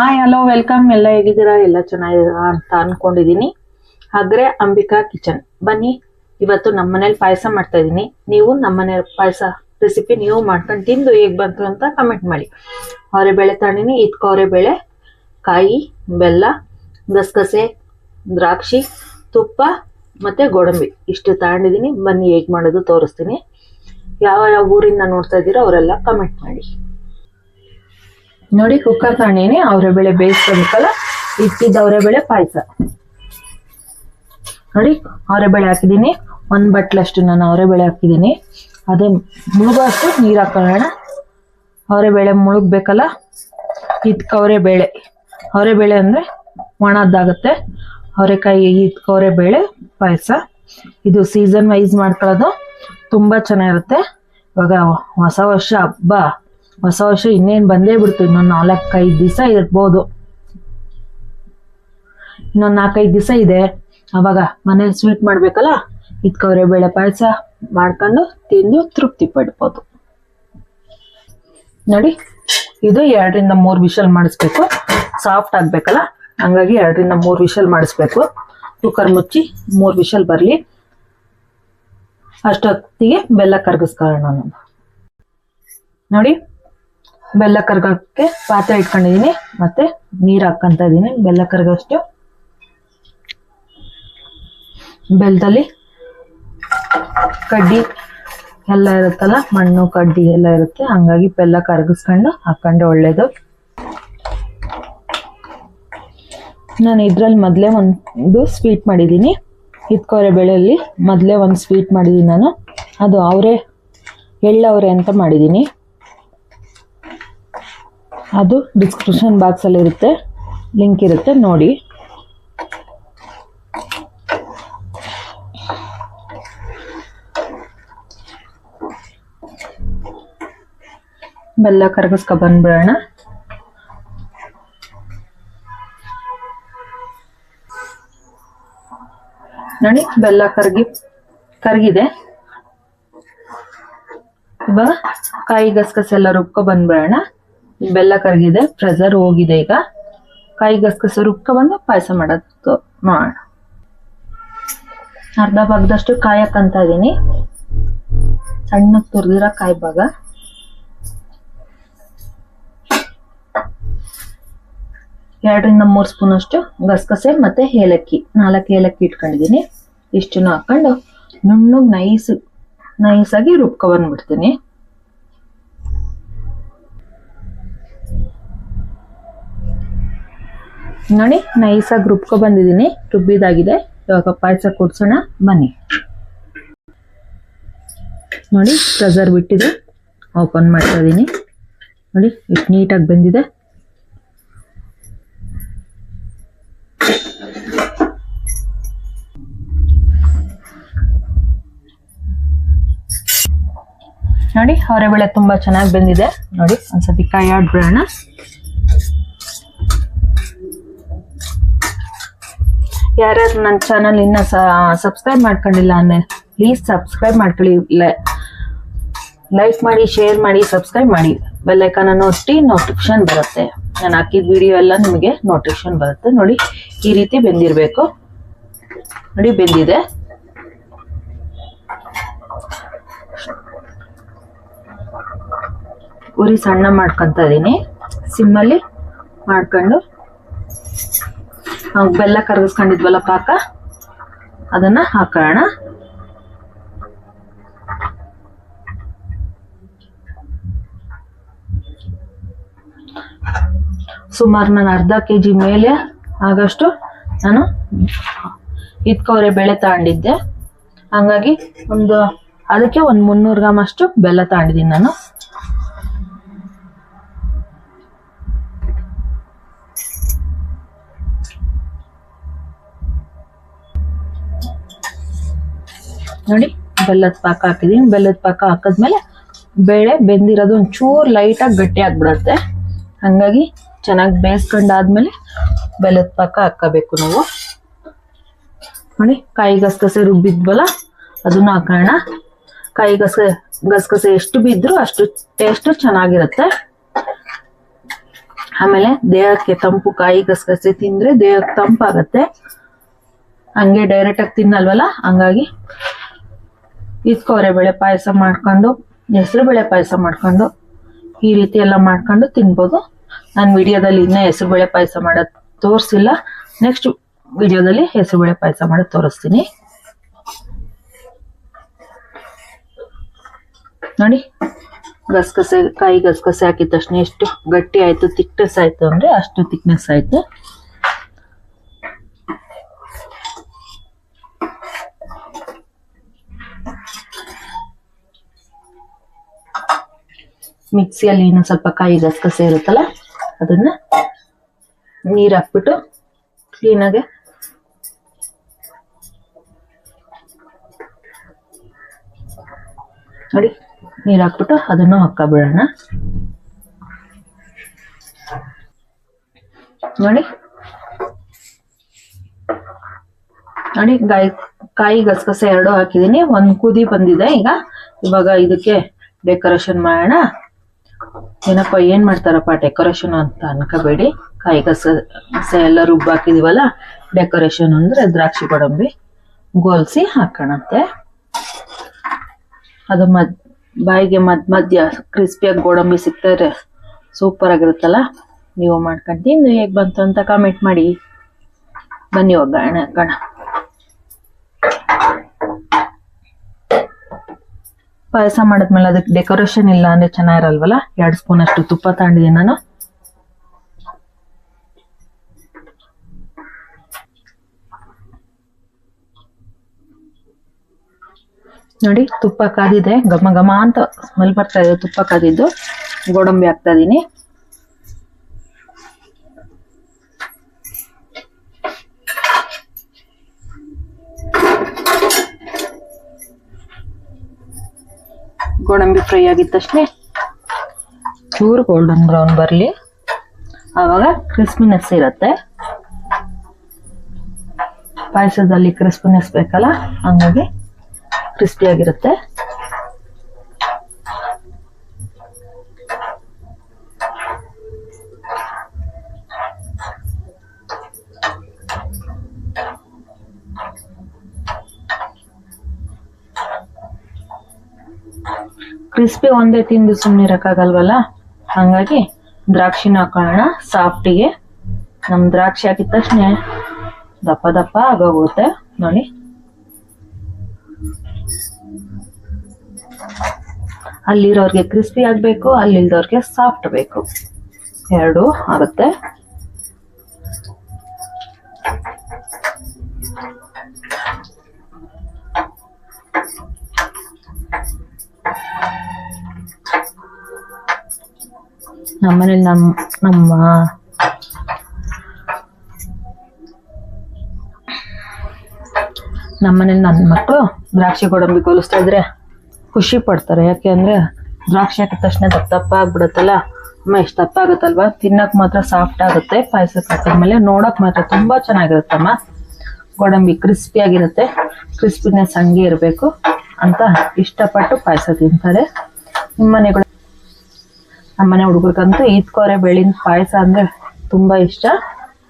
Hi, hello, welcome. ಎಲ್ಲ ಹೇಗಿದ್ದೀರಾ? ಎಲ್ಲ ಚೆನ್ನಾಗಿದ್ದೀರಾ ಅಂತ ಅನ್ಕೊಂಡಿದೀನಿ. ಹಾಗ್ರೆ ಅಂಬಿಕಾ ಕಿಚನ್. ಬನ್ನಿ, ಇವತ್ತು ನಮ್ಮ ಮನೇಲಿ ಪಾಯಸ ಮಾಡ್ತಾ ಇದ್ದೀನಿ ನೀವು ನಮ್ಮ ಮನೆ ಪಾಯಸ ರೆಸಿಪಿ ನೀವು ಮಾಡ್ಕೊಂಡು ತಿಂದು ಹೇಗೆ ಬಂತು ಅಂತ ಕಮೆಂಟ್ ಮಾಡಿ. ಅವರೆ ಬೆಳೆ ತಾಣಿನಿ ಇದ್ಕೋರೆ ಬೆಳೆ ಕಾಯಿ, ಬೆಲ್ಲ, ಗಸಗಸೆ, ದ್ರಾಕ್ಷಿ, ತುಪ್ಪ ಮತ್ತೆ ಗೋಡಂಬಿ. ಇಷ್ಟು ತಗೊಂಡಿದೀನಿ. ಬನ್ನಿ ಹೇಗೆ ಮಾಡೋದು ತೋರಿಸ್ತೀನಿ. ಯಾವ ಯಾವ ಊರಿಂದ ನೋಡ್ತಾ ಇದ್ದೀರೋ ಅವರೆಲ್ಲ ಕಮೆಂಟ್ ಮಾಡಿ. ನೋಡಿ ಕುಕ್ಕರ್ ತಗೊಂಡಿನಿ ಅವರೆಬೇಳೆ ಬೇಯಿಸ್ಕೋಬೇಕಲ್ಲ? ಇಟ್ಟಿದ್ದ ಅವರೆಬೇಳೆ ಪಾಯಸ. ನೋಡಿ ಅವರೆಬೇಳೆ ಹಾಕಿದೀನಿ ಒಂದ್ ಬಟ್ಲಷ್ಟು ನಾನು ಅವರೆಬೇಳೆ ಹಾಕಿದೀನಿ ಅದೇ ಮುಳುಗೋಷ್ಟು ನೀರು ಹಾಕೊಳ್ಳೋಣ. ಅವರೆಬೇಳೆ ಮುಳುಗ್ಬೇಕಲ್ಲ? ಇದ್ಕ ಅವರೆಬೇಳೆ ಅವರೆಬೇಳೆ ಅಂದ್ರೆ ಒಣದ್ದಾಗುತ್ತೆ. ಅವರೆಕಾಯಿ ಇದ್ಕ ಅವರೆಬೇಳೆ ಪಾಯಸ. ಇದು ಸೀಸನ್ ವೈಸ್ ಮಾಡ್ಕೊಳ್ಳೋದು. ತುಂಬಾ ಚೆನ್ನಾಗಿರುತ್ತೆ. ಇವಾಗ ಹೊಸ ವರ್ಷ, ಹಬ್ಬ. ಹೊಸ ವರ್ಷ ಇನ್ನೇನು ಬಂದೇ ಬಿಡ್ತು. ಇನ್ನೊಂದು ನಾಲ್ಕೈದು ದಿವಸ ಇರ್ಬೋದು. ಇನ್ನೊಂದು ನಾಲ್ಕೈದು ದಿವಸ ಇದೆ. ಅವಾಗ ಮನೇಲಿ ಸ್ವೀಟ್ ಮಾಡ್ಬೇಕಲ್ಲ? ಇದ್ಕವ್ರೆ ಬೇಳೆ ಪಾಯಸ ಮಾಡ್ಕೊಂಡು ತಿಂದು ತೃಪ್ತಿ ಪಡ್ಬೋದು. ನೋಡಿ, ಇದು ಎರಡರಿಂದ ಮೂರು ವಿಷಲ್ ಮಾಡಿಸ್ಬೇಕು. ಸಾಫ್ಟ್ ಆಗ್ಬೇಕಲ್ಲ? ಹಂಗಾಗಿ ಎರಡರಿಂದ ಮೂರು ವಿಷಲ್ ಮಾಡಿಸ್ಬೇಕು. ಕುಕ್ಕರ್ ಮುಚ್ಚಿ ಮೂರು ವಿಷಲ್ ಬರಲಿ. ಅಷ್ಟೊತ್ತಿಗೆ ಬೆಲ್ಲ ಕರ್ಗಿಸ್ಕೊಳ್ಳೋಣ ನೋಡಿ ಬೆಲ್ಲ ಕರ್ಗಕ್ಕೆ ಪಾತ್ರೆ ಇಟ್ಕೊಂಡಿದೀನಿ. ಮತ್ತೆ ನೀರ್ ಹಾಕ್ಕೊಂತ ಇದೀನಿ. ಬೆಲ್ಲ ಕರ್ಗಷ್ಟು ಬೆಲ್ಲದಲ್ಲಿ ಕಡ್ಡಿ ಎಲ್ಲ ಇರುತ್ತಲ್ಲ, ಮಣ್ಣು, ಕಡ್ಡಿ ಎಲ್ಲ ಇರುತ್ತೆ. ಹಂಗಾಗಿ ಬೆಲ್ಲ ಕರಗಿಸ್ಕೊಂಡು ಹಾಕೊಂಡ್ರೆ ಒಳ್ಳೇದು. ನಾನು ಇದ್ರಲ್ಲಿ ಮೊದಲೇ ಒಂದು ಸ್ವೀಟ್ ಮಾಡಿದ್ದೀನಿ ಹಿತ್ಕೋರೆ ಬೆಳೆಯಲ್ಲಿ ಮೊದಲೇ ಒಂದು ಸ್ವೀಟ್ ಮಾಡಿದ್ದೀನಿ ನಾನು. ಅದು ಅವರೇ, ಎಳ್ಳವರೆ ಅಂತ ಮಾಡಿದ್ದೀನಿ ಅದು ಡಿಸ್ಕ್ರಿಪ್ಷನ್ ಬಾಕ್ಸಲ್ಲಿ ಇರುತ್ತೆ. ಲಿಂಕ್ ಇರುತ್ತೆ, ನೋಡಿ. ಬೆಲ್ಲ ಕರಗಿಸ್ಕೊ ಬಂದ್ಬಿಡೋಣ. ನೋಡಿ, ಬೆಲ್ಲ ಕರಗಿ, ಕರಗಿದೆ. ಇವಾಗ ಕಾಯಿ ಗಸಗಸೆ ಎಲ್ಲ ರುಬ್ಕೊ ಬಂದ್ಬಿಡೋಣ. ಬೆಲ್ಲ ಕರಗಿದೆ ಪ್ರೆಸರ್ ಹೋಗಿದೆ ಈಗ. ಕಾಯಿ ಗಸಗಸೆ ರುಬ್ಕೊ ಬಂದು ಪಾಯಸ ಮಾಡೋದು ಮಾಡೋಣ. ಅರ್ಧ ಭಾಗದಷ್ಟು ಕಾಯಕ್ಕಂತ ಇದೀನಿ ಸಣ್ಣ ತುರಿದಿರೋ ಕಾಯಿ ಭಾಗ. ಎರಡರಿಂದ ಮೂರು ಸ್ಪೂನ್ ಅಷ್ಟು ಗಸಗಸೆ ಮತ್ತೆ ಏಲಕ್ಕಿ. ನಾಲ್ಕು ಏಲಕ್ಕಿ ಇಟ್ಕೊಂಡಿದ್ದೀನಿ. ಇಷ್ಟನ್ನು ಹಾಕೊಂಡು ನುಣ್ಣಗೆ ನೈಸ್, ನೈಸಾಗಿ ರುಬ್ಕೊ ಬಂದ್ಬಿಡ್ತೀನಿ. ನೋಡಿ, ನೈಸಾಗಿ ರುಬ್ಕೊ ಬಂದಿದ್ದೀನಿ ರುಬ್ಬಿದಾಗಿದೆ. ಇವಾಗ ಪಾಯಸ ಕುಡ್ಸೋಣ. ಬನ್ನಿ. ನೋಡಿ, ಪ್ರೆಸರ್ ಬಿಟ್ಟಿದೆ. ಓಪನ್ ಮಾಡ್ತಾ ಇದ್ದೀನಿ ನೋಡಿ ಇಷ್ಟು ನೀಟಾಗಿ ಬಂದಿದೆ. ನೋಡಿ ಅವರೆಬೇಳೆ ತುಂಬಾ ಚೆನ್ನಾಗಿ ಬಂದಿದೆ. ನೋಡಿ, ಒಂದ್ಸತಿ ಕಾಯಿ ಆಡ್ಬಿಡೋಣ ಯಾರ್ಯಾರು ನನ್ನ ಚಾನಲ್ ಇನ್ನ ಸಬ್ಸ್ಕ್ರೈಬ್ ಮಾಡ್ಕೊಂಡಿಲ್ಲ ಅಂದ್ರೆ ಪ್ಲೀಸ್ ಸಬ್ಸ್ಕ್ರೈಬ್ ಮಾಡ್ಕೊಳ್ಳಿ. ಲೈಕ್ ಮಾಡಿ ಶೇರ್ ಮಾಡಿ ಸಬ್ಸ್ಕ್ರೈಬ್ ಮಾಡಿ. ಬೆಲ್ಲೈಕನ ಒತ್ತಿ ನೋಟಿಫಿಕೇಶನ್ ಬರುತ್ತೆ. ನಾನು ಹಾಕಿದ ವಿಡಿಯೋ ಎಲ್ಲ ನಿಮಗೆ ನೋಟಿಫಿಕೇಶನ್ ಬರುತ್ತೆ. ನೋಡಿ, ಈ ರೀತಿ ಬೆಂದಿರಬೇಕು. ನೋಡಿ, ಬೆಂದಿದೆ. ಉರಿ ಸಣ್ಣ ಮಾಡ್ಕೊತ ಇದ್ದೀನಿ ಸಿಮ್ಮಲ್ಲಿ ಮಾಡ್ಕೊಂಡು. ಬೆಲ್ಲ ಕರಗಿಸ್ಕೊಂಡಿದ್ವಲ್ಲ ಪಾಕ? ಅದನ್ನ ಹಾಕೋಣ. ಸುಮಾರು ನಾನು ಅರ್ಧ ಕೆ ಜಿ ಮೇಲೆ ಆಗಷ್ಟು ನಾನು ಇದ್ಕವ್ರೆ ಬೆಳೆ ತಗೊಂಡಿದ್ದೆ. ಹಂಗಾಗಿ ಒಂದು, ಅದಕ್ಕೆ ಒಂದು ಮುನ್ನೂರು ಗ್ರಾಮ್ ಅಷ್ಟು ಬೆಲ್ಲ ತಗೊಂಡಿದ್ದೀನಿ ನಾನು. ನೋಡಿ, ಬೆಲ್ಲದ ಪಾಕ ಹಾಕಿದೀನಿ. ಬೆಲ್ಲದ ಪಾಕ ಹಾಕಿದ್ಮೇಲೆ ಬೇಳೆ ಬೆಂದಿರೋದು ಒಂಚೂರು ಲೈಟಾಗಿ ಗಟ್ಟಿ ಆಗ್ಬಿಡತ್ತೆ. ಹಂಗಾಗಿ ಚೆನ್ನಾಗಿ ಬೇಯಿಸ್ಕೊಂಡಾದ್ಮೇಲೆ ಬೆಲ್ಲದ ಪಾಕ ಹಾಕಬೇಕು ನಾವು. ನೋಡಿ, ಕಾಯಿ ಗಸಗಸೆ ರುಬ್ಬಿದ್ವಲ್ಲ, ಅದನ್ನ ಹಾಕೋಣ. ಕಾಯಿ ಗಸ ಗಸಗಸೆ ಎಷ್ಟು ಬಿದ್ದರೂ ಅಷ್ಟು ಟೇಸ್ಟ್ ಚೆನ್ನಾಗಿರುತ್ತೆ. ಆಮೇಲೆ ದೇಹಕ್ಕೆ ತಂಪು, ಕಾಯಿ ಗಸಗಸೆ ತಿಂದ್ರೆ ದೇಹಕ್ಕೆ ತಂಪಾಗತ್ತೆ. ಹಂಗೆ ಡೈರೆಕ್ಟ್ ಆಗಿ ತಿನ್ನಲ್ವಲ್ಲ? ಹಂಗಾಗಿ ಇದ್ಕೋರೆ ಬೇಳೆ ಪಾಯಸ ಮಾಡ್ಕೊಂಡು, ಹೆಸರು ಬೇಳೆ ಪಾಯಸ ಮಾಡ್ಕೊಂಡು, ಈ ರೀತಿ ಎಲ್ಲ ಮಾಡ್ಕೊಂಡು ತಿನ್ಬೋದು. ನಾನು ವಿಡಿಯೋದಲ್ಲಿ ಇನ್ನೂ ಹೆಸರು ಬೇಳೆ ಪಾಯಸ ಮಾಡೋದು ತೋರಿಸಿಲ್ಲ. ನೆಕ್ಸ್ಟ್ ವಿಡಿಯೋದಲ್ಲಿ ಹೆಸರು ಬೇಳೆ ಪಾಯಸ ಮಾಡೋದು ತೋರಿಸ್ತೀನಿ. ನೋಡಿ, ಗಸಗಸೆ, ಕಾಯಿ ಗಸಗಸೆ ಹಾಕಿದ ತಕ್ಷಣ ಎಷ್ಟು ಗಟ್ಟಿ ಆಯ್ತು ತಿಕ್ನೆಸ್ ಆಯಿತು ಅಂದರೆ ಅಷ್ಟು ತಿಕ್ನೆಸ್ ಆಯ್ತು. ಮಿಕ್ಸಿಯಲ್ಲಿ ಇನ್ನೊಂದು ಸ್ವಲ್ಪ ಕಾಯಿ ಗಸಗಸೆ ಇರುತ್ತಲ್ಲ, ಅದನ್ನ ನೀರು ಹಾಕ್ಬಿಟ್ಟು ಕ್ಲೀನಾಗೆ ನೋಡಿ, ನೀರು ಹಾಕ್ಬಿಟ್ಟು ಅದನ್ನು ಹಾಕಬಿಡೋಣ ನೋಡಿ ನೋಡಿ, ಗಾಯಿ, ಕಾಯಿ ಗಸಗಸೆ ಎರಡು ಹಾಕಿದೀನಿ, ಒಂದು ಕುದಿ ಬಂದಿದೆ ಈಗ. ಇವಾಗ ಇದಕ್ಕೆ ಡೆಕೋರೇಷನ್ ಮಾಡೋಣ. ಏನಪ್ಪ, ಏನ್ ಮಾಡ್ತಾರಪ್ಪ ಡೆಕೋರೇಷನ್ ಅಂತ ಅನ್ಕೋಬೇಡಿ. ಕಾಯಿ ಕಸ ಎಲ್ಲ ರುಬ್ಬಾಕಿದೀವಲ್ಲ ಡೆಕೋರೇಷನ್ ಅಂದ್ರೆ ದ್ರಾಕ್ಷಿ ಗೋಡಂಬಿ ಗೋಲ್ಸಿ ಹಾಕೋಣಂತೆ. ಅದು ಮದ್, ಬಾಯಿಗೆ ಮದ್, ಮಧ್ಯ ಕ್ರಿಸ್ಪಿಯಾಗಿ ಗೋಡಂಬಿ ಸಿಗ್ತಾರೆ ಸೂಪರ್ ಆಗಿರುತ್ತಲ್ಲ, ನೀವು ಮಾಡ್ಕೊಂಡು ತಿಂದು ಹೇಗೆ ಬಂತು ಅಂತ ಕಾಮೆಂಟ್ ಮಾಡಿ. ಬನ್ನಿ ಒಗ್ಗರಣೆ ಹಾಕೋಣ ಪಾಯಸ ಮಾಡಿದ್ಮೇಲೆ ಅದಕ್ಕೆ ಡೆಕೋರೇಷನ್ ಇಲ್ಲ ಅಂದ್ರೆ ಚೆನ್ನಾಗಿರಲ್ವಲ್ಲ? ಎರಡು ಸ್ಪೂನ್ ಅಷ್ಟು ತುಪ್ಪ ತಗೊಂಡಿದ್ದೀನಿ ನಾನು. ನೋಡಿ, ತುಪ್ಪ ಕಾದಿದೆ. ಘಮ ಘಮ ಅಂತ ಸ್ಮೆಲ್ ಬರ್ತಾ ಇದೆ ತುಪ್ಪ ಕಾದಿದ್ದು. ಗೋಡಂಬಿ ಹಾಕ್ತಾ ಇದೀನಿ. ಗೋಡಂಬಿ ಫ್ರೈ ಆಗಿದ ತಕ್ಷಣ ಚೂರು ಗೋಲ್ಡನ್ ಬ್ರೌನ್ ಬರಲಿ. ಆವಾಗ ಕ್ರಿಸ್ಪಿನೆಸ್ ಇರುತ್ತೆ. ಪಾಯಸದಲ್ಲಿ ಕ್ರಿಸ್ಪಿನೆಸ್ ಬೇಕಲ್ಲ, ಹಂಗಾಗಿ ಕ್ರಿಸ್ಪಿ ಕ್ರಿಸ್ಪಿ ಒಂದೇ ತಿಂದು ಸುಮ್ಮನೆ ಇರೋಕ್ಕಾಗಲ್ವಲ್ಲ? ಹಾಗಾಗಿ ದ್ರಾಕ್ಷಿನ ಹಾಕೋಣ ಸಾಫ್ಟಿಗೆ ನಮ್ಮ ದ್ರಾಕ್ಷಿ ಹಾಕಿದ ತಕ್ಷಣ ದಪ್ಪ ದಪ್ಪ ಆಗೋಗುತ್ತೆ. ನೋಡಿ. ಅಲ್ಲಿರೋರಿಗೆ ಕ್ರಿಸ್ಪಿ ಆಗ್ಬೇಕು, ಅಲ್ಲಿಲ್ದವ್ರಿಗೆ ಸಾಫ್ಟ್ ಬೇಕು. ಎರಡು ಆಗುತ್ತೆ. ನಮ್ಮನೇಲಿ ನಮ್ಮ ನಮ್ಮ ನಮ್ಮನೇಲಿ ನನ್ನ ಮಕ್ಕಳು ದ್ರಾಕ್ಷಿ ಗೋಡಂಬಿ ಕೊಲಿಸ್ತಾ ಇದ್ರೆ ಖುಷಿ ಪಡ್ತಾರೆ. ಯಾಕೆ ಅಂದ್ರೆ ದ್ರಾಕ್ಷಿ ಹಾಕಿದ ತಕ್ಷಣ ದಪ್ಪ ಆಗ್ಬಿಡುತ್ತಲ್ಲ ಅಮ್ಮ ಎಷ್ಟು ದಪ್ಪ ಆಗುತ್ತಲ್ವಾ ತಿನ್ನಕ್ ಮಾತ್ರ ಸಾಫ್ಟ್ ಆಗುತ್ತೆ ಪಾಯಸ ಹಾಕಿದ್ಮೇಲೆ ನೋಡಕ್ ಮಾತ್ರ ತುಂಬಾ ಚೆನ್ನಾಗಿರುತ್ತಮ್ಮ. ಗೋಡಂಬಿ ಕ್ರಿಸ್ಪಿ ಆಗಿರುತ್ತೆ ಕ್ರಿಸ್ಪಿನೆಸ್ ಹಂಗೆ ಇರಬೇಕು ಅಂತ ಇಷ್ಟಪಟ್ಟು ಪಾಯಸ ತಿಂತಾರೆ. ನಿಮ್ಮನೆಗಳು ನಮ್ಮನೆ ಹುಡುಗರಿಗಂತೂ ಈದ್ಕೋರೆ ಬೆಳಿನ ಪಾಯಸ ಅಂದ್ರೆ ತುಂಬಾ ಇಷ್ಟ.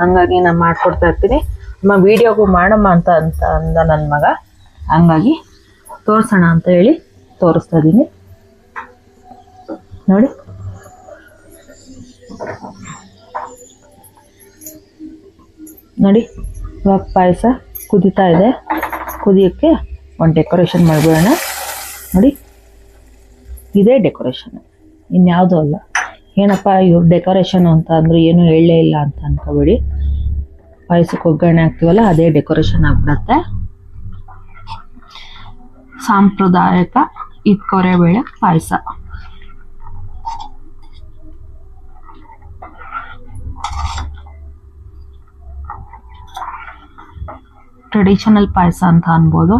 ಹಂಗಾಗಿ ನಾನು ಮಾಡ್ಕೊಡ್ತಾ ಇರ್ತೀನಿ. ಅಮ್ಮ ವಿಡಿಯೋಗೂ ಮಾಡಮ್ಮ ಅಂತ ಅಂತ ಅಂದ ನನ್ನ ಮಗ. ಹಂಗಾಗಿ ತೋರಿಸೋಣ ಅಂತ ಹೇಳಿ ತೋರಿಸ್ತಾ ಇದ್ದೀನಿ. ನೋಡಿ. ನೋಡಿ, ಇವಾಗ ಪಾಯಸ ಕುದೀತಾ ಇದೆ. ಕುದಿಯೋಕ್ಕೆ ಒಂದು ಡೆಕೋರೇಷನ್ ಮಾಡಿಬಿಡೋಣ. ನೋಡಿ, ಇದೇ ಡೆಕೋರೇಷನ್ ಇನ್ಯಾವುದೂ ಅಲ್ಲ. ಏನಪ್ಪ ಇವ್ರು ಡೆಕೋರೇಷನ್ ಅಂತ ಅಂದ್ರೆ ಏನು ಹೇಳಲೇ ಇಲ್ಲ ಅಂತ ಅನ್ಕೋಬೇಡಿ. ಪಾಯಸಕ್ಕೆ ಒಗ್ಗರಣೆ ಹಾಕ್ತೀವಲ್ಲ, ಅದೇ ಡೆಕೋರೇಷನ್ ಆಗ್ಬಿಡತ್ತೆ. ಸಾಂಪ್ರದಾಯಿಕ ಇತ್ಕೊರೆ ಬೇಳೆ ಪಾಯಸ. ಟ್ರೆಡಿಷನಲ್ ಪಾಯಸ ಅಂತ ಅನ್ಬೋದು.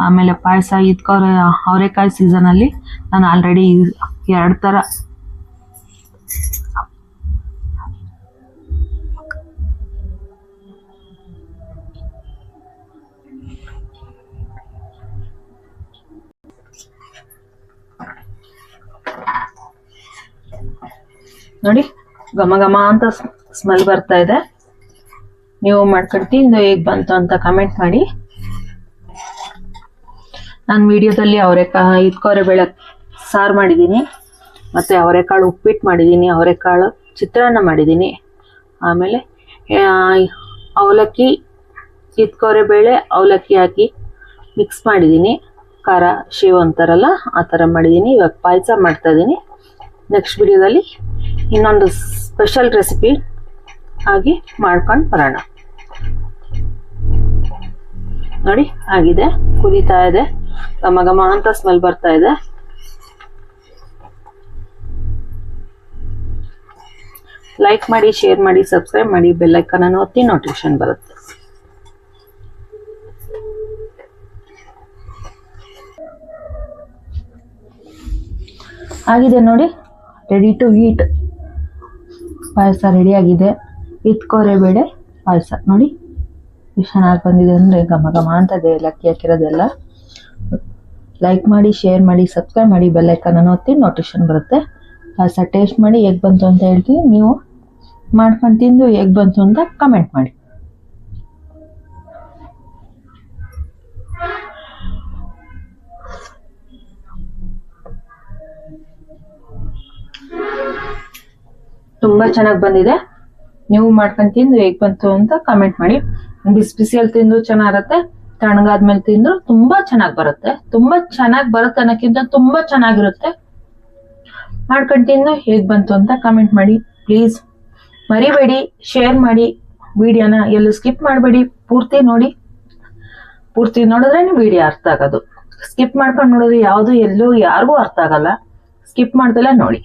ಆಮೇಲೆ ಪಾಯಸ ಇದ್ಕೊರೆ ಅವರೆಕಾಯಿ ಸೀಸನಲ್ಲಿ ನಾನು ಆಲ್ರೆಡಿ ಎರಡು ಥರ ನೋಡಿ, ಘಮ ಘಮ ಅಂತ ಸ್ಮೆಲ್ ಬರ್ತಾ ಇದೆ. ನೀವು ಮಾಡ್ಕೊಡ್ತೀನಿ ಇದು ಹೇಗೆ ಬಂತು ಅಂತ ಕಮೆಂಟ್ ಮಾಡಿ. ನಾನು ವಿಡಿಯೋದಲ್ಲಿ ಅವರೆಕಾಳು ಇದ್ಕೋರೆ ಬೇಳೆ ಸಾರು ಮಾಡಿದ್ದೀನಿ. ಮತ್ತು ಅವರೆಕಾಳು ಉಪ್ಪಿಟ್ಟು ಮಾಡಿದ್ದೀನಿ, ಅವರೆಕಾಳು ಚಿತ್ರಾನ್ನ ಮಾಡಿದ್ದೀನಿ. ಆಮೇಲೆ ಅವಲಕ್ಕಿ ಕಿತ್ಕೋರೆ ಬೇಳೆ ಅವಲಕ್ಕಿ ಹಾಕಿ ಮಿಕ್ಸ್ ಮಾಡಿದ್ದೀನಿ. ಖಾರ, ಶೇವ್ ಅಂತಾರಲ್ಲ, ಆ ಥರ ಮಾಡಿದ್ದೀನಿ. ಇವಾಗ ಪಾಯಸ ಮಾಡ್ತಾಯಿದ್ದೀನಿ ನೆಕ್ಸ್ಟ್ ವಿಡಿಯೋದಲ್ಲಿ ಇನ್ನೊಂದು ಸ್ಪೆಷಲ್ ರೆಸಿಪಿ ಆಗಿ ಮಾಡ್ಕೊಂಡು ಬರೋಣ. ನೋಡಿ, ಆಗಿದೆ, ಕುದೀತಾ ಇದೆ. ಘಮ ಘಮ ಅಂತ ಸ್ಮೆಲ್ ಬರ್ತಾ ಇದೆ. ಲೈಕ್ ಮಾಡಿ ಶೇರ್ ಮಾಡಿ ಸಬ್ಸ್ಕ್ರೈಬ್ ಮಾಡಿ ಬೆಲ್ ಐಕಾನ್ ಅನ್ನು ಒತ್ತಿ ನೋಟಿಫಿಕೇಶನ್ ಬರುತ್ತೆ. ಆಗಿದೆ ನೋಡಿ ರೆಡಿ ಟು ಈಟ್ ಪಾಯಸ ರೆಡಿ ಆಗಿದೆ. ಇತ್ಕೋರೆ ಬೇಳೆ, ಪಾಯಸ. ನೋಡಿ, ಎಷ್ಟು ಚೆನ್ನಾಗಿ ಬಂದಿದೆ ಅಂದರೆ ಘಮ ಘಮ ಅಂತದೆ ಲಕ್ಕಿ ಹಾಕಿರೋದೆಲ್ಲ. ಲೈಕ್ ಮಾಡಿ ಶೇರ್ ಮಾಡಿ ಸಬ್ಸ್ಕ್ರೈಬ್ ಮಾಡಿ ಬೆಲ್ ಐಕಾನ್ ಒತ್ತಿ ನೋಟಿಫಿಕೇಶನ್ ಬರುತ್ತೆ. ಪಾಯಸ ಟೇಸ್ಟ್ ಮಾಡಿ, ಹೇಗೆ ಬಂತು ಅಂತ ಹೇಳ್ತೀನಿ. ನೀವು ಮಾಡ್ಕೊಂಡು ತಿಂದು ಹೇಗೆ ಬಂತು ಅಂತ ಕಮೆಂಟ್ ಮಾಡಿ. ತುಂಬಾ ಚೆನ್ನಾಗಿ ಬಂದಿದೆ. ನೀವು ಮಾಡ್ಕೊಂಡು ತಿಂದು ಹೇಗೆ ಬಂತು ಅಂತ ಕಮೆಂಟ್ ಮಾಡಿ. ಬಿಸಿ ಬಿಸಿಯಲ್ಲಿ ತಿಂದು ಚೆನ್ನಾಗಿರುತ್ತೆ ತಣ್ಣಗಾದ್ಮೇಲೆ ತಿಂದ್ರು ತುಂಬಾ ಚೆನ್ನಾಗಿ ಬರುತ್ತೆ. ತುಂಬಾ ಚೆನ್ನಾಗಿ ಬರುತ್ತೆ ಅನ್ನೋಕ್ಕಿಂತ ತುಂಬಾ ಚೆನ್ನಾಗಿರುತ್ತೆ. ಮಾಡ್ಕೊಂಡು ತಿಂದು ಹೇಗೆ ಬಂತು ಅಂತ ಕಮೆಂಟ್ ಮಾಡಿ. ಪ್ಲೀಸ್ ಮರಿಬೇಡಿ ಶೇರ್ ಮಾಡಿ ವಿಡಿಯೋನ ಎಲ್ಲೂ ಸ್ಕಿಪ್ ಮಾಡಬೇಡಿ, ಪೂರ್ತಿ ನೋಡಿ. ಪೂರ್ತಿ ನೋಡಿದ್ರೆ ವಿಡಿಯೋ ಅರ್ಥ ಆಗೋದು. ಸ್ಕಿಪ್ ಮಾಡ್ಕೊಂಡು ನೋಡಿದ್ರೆ ಯಾವುದು ಎಲ್ಲೂ ಯಾರಿಗೂ ಅರ್ಥ ಆಗಲ್ಲ. ಸ್ಕಿಪ್ ಮಾಡ್ದಲ್ಲ ನೋಡಿ.